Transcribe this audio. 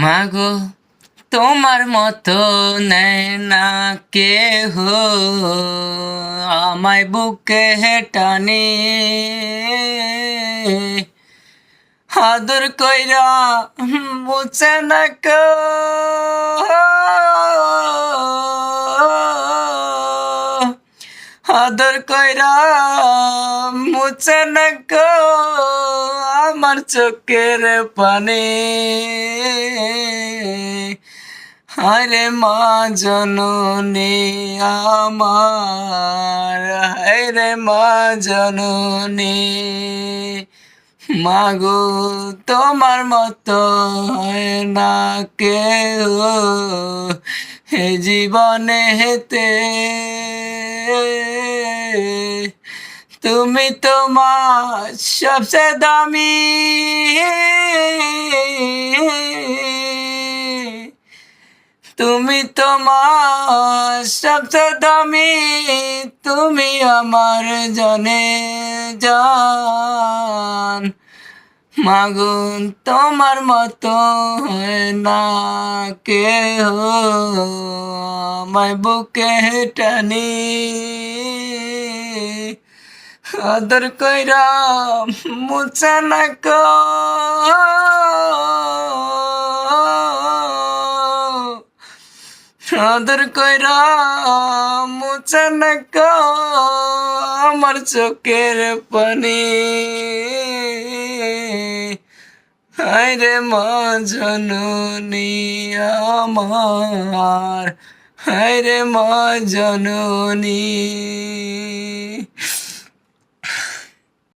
মাগো, তোমার মতো নেয় না কেহ আমায় বুকে হেটানি আদর কইরা মুছে না আদর কইরা মুছে না আমার চোখের পানি। আরে মা জননী আমার হায়রে মা জননী। মাগো, তোমার মতো হয় না কেউ হে জীবনে হেতে তুমি তোমার সবচেয়ে দামি। তুমি তোমার সবচেয়ে দামি। তুমি আমার জনে জান। মাগুন তোমার মতো না কেহ। আমায় বুকে টানি আদর কইরা মুছে না আদর কইরা মুছে না আমার চোখের পানি। হায়রে মা জননী আমার। হায়রে মা জননী।